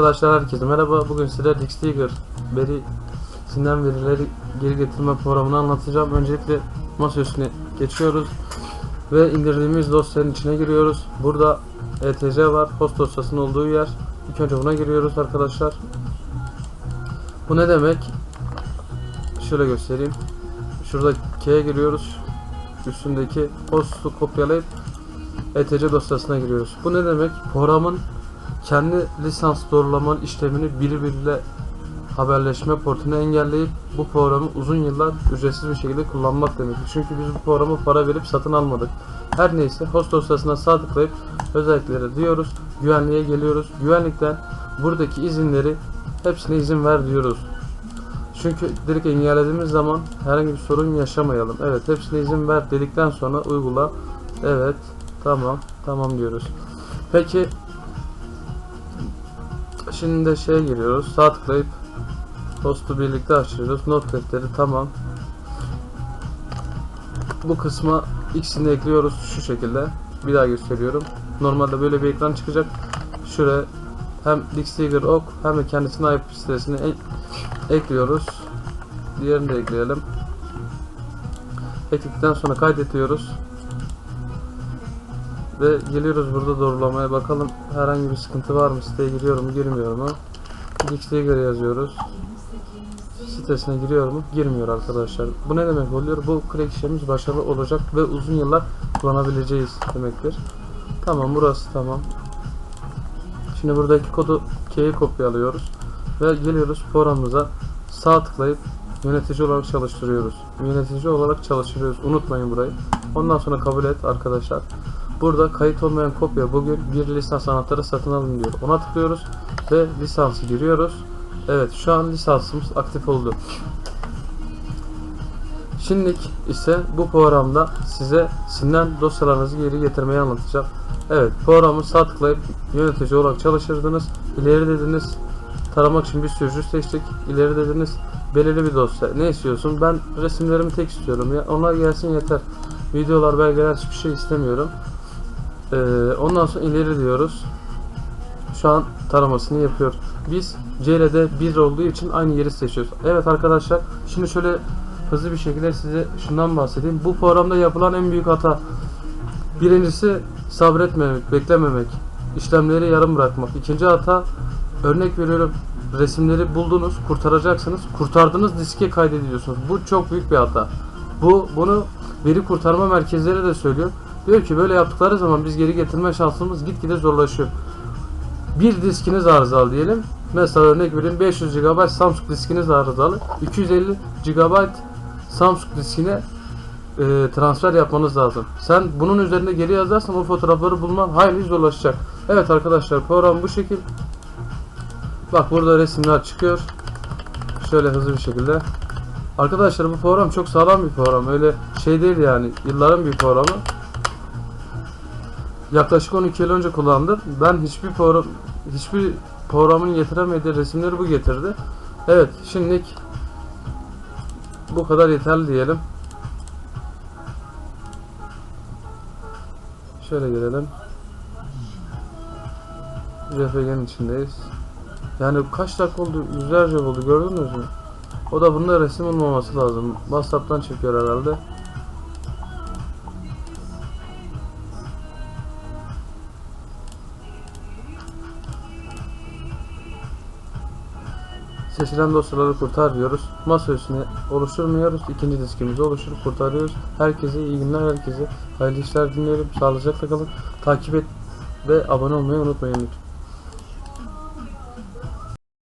Arkadaşlar herkese merhaba. Bugün size Dixtiger verisinden verileri geri getirme programını anlatacağım. Öncelikle masa üstüne geçiyoruz ve indirdiğimiz dosyanın içine giriyoruz. Burada ETC var, host dosyasının olduğu yer. İlk önce buna giriyoruz arkadaşlar. Bu ne demek? Şöyle göstereyim. Şurada K'ye giriyoruz. Üstündeki host'u kopyalayıp ETC dosyasına giriyoruz. Bu ne demek? Programın kendi lisans doğrulama işlemini birbiriyle haberleşme portunu engelleyip bu programı uzun yıllar ücretsiz bir şekilde kullanmak demek. Çünkü biz bu programı para verip satın almadık. Her neyse host dosyasına sağ tıklayıp özelliklere diyoruz. Güvenliğe geliyoruz. Güvenlikten buradaki izinleri hepsine izin ver diyoruz. Çünkü direkt engellediğimiz zaman herhangi bir sorun yaşamayalım. Evet hepsine izin ver dedikten sonra uygula. Evet tamam tamam diyoruz. Peki Şimdi de şeye giriyoruz. Sağ tıklayıp postu birlikte açıyoruz. Not defteri tamam. Bu kısma ikisini ekliyoruz şu şekilde. Bir daha gösteriyorum. Normalde böyle bir ekran çıkacak. Şuraya hem Dixtiger ok hem de kendisine IP sitesini ek- ekliyoruz. Diğerini de ekleyelim. Ekledikten sonra kaydediyoruz. Ve geliyoruz burada doğrulamaya. Bakalım herhangi bir sıkıntı var mı? Siteye giriyor mu girmiyor mu? Dixtiger yazıyoruz. Sitesine giriyor mu? Girmiyor arkadaşlar. Bu ne demek oluyor? Bu crack işlemimiz başarılı olacak ve uzun yıllar kullanabileceğiz demektir. Tamam burası tamam. Şimdi buradaki kodu K'yi kopyalıyoruz ve geliyoruz programımıza sağ tıklayıp yönetici olarak çalıştırıyoruz. Yönetici olarak çalıştırıyoruz. Unutmayın burayı. Ondan sonra kabul et arkadaşlar Burada kayıt olmayan kopya bugün bir lisans anahtarı satın alın diyor. Ona tıklıyoruz ve lisansı giriyoruz. Evet şu an lisansımız aktif oldu. Şimdilik ise bu programda size silinen dosyalarınızı geri getirmeyi anlatacağım. Evet programı sağ tıklayıp yönetici olarak çalıştırdınız. İleri dediniz. Taramak için bir sürücü seçtik. İleri dediniz. Belirli bir dosya. Ne istiyorsun? Ben resimlerimi tek istiyorum. Ya onlar gelsin yeter. Videolar, belgeler hiçbir şey istemiyorum. Ee, ondan sonra ileri diyoruz. Şu an taramasını yapıyor. Biz CL'de 1 olduğu için aynı yeri seçiyoruz. Evet arkadaşlar şimdi şöyle hızlı bir şekilde size şundan bahsedeyim. Bu programda yapılan en büyük hata birincisi sabretmemek, beklememek, işlemleri yarım bırakmak. İkinci hata örnek veriyorum resimleri buldunuz, kurtaracaksınız. Kurtardığınız diske kaydediyorsunuz. Bu çok büyük bir hata. Bu bunu veri kurtarma merkezleri de söylüyor. Diyor ki böyle yaptıkları zaman biz geri getirme şansımız gitgide zorlaşıyor. Bir diskiniz arızalı diyelim. Mesela örnek vereyim 500 GB Samsung diskiniz arızalı. 250 GB Samsung diskine e, transfer yapmanız lazım. Sen bunun üzerinde geri yazarsan o fotoğrafları bulman hayli zorlaşacak. Evet arkadaşlar program bu şekil. Bak burada resimler çıkıyor. Şöyle hızlı bir şekilde. Arkadaşlar bu program çok sağlam bir program. Öyle şey değil yani. Yılların bir programı. Yaklaşık 12 yıl önce kullandım. Ben hiçbir program hiçbir programın getiremediği resimleri bu getirdi. Evet, şimdilik bu kadar yeterli diyelim. Şöyle gelelim. RPG'nin içindeyiz. Yani kaç dakika oldu? Yüzlerce oldu gördünüz mü? O da bunda resim olmaması lazım. WhatsApp'tan çekiyor herhalde. Seçilen dosyaları kurtar diyoruz. Masa üstüne oluşturmuyoruz. İkinci diskimizi oluşturup kurtarıyoruz. Herkese iyi günler, herkese hayırlı işler dinleyelim. Sağlıcakla kalın. Takip et ve abone olmayı unutmayın lütfen.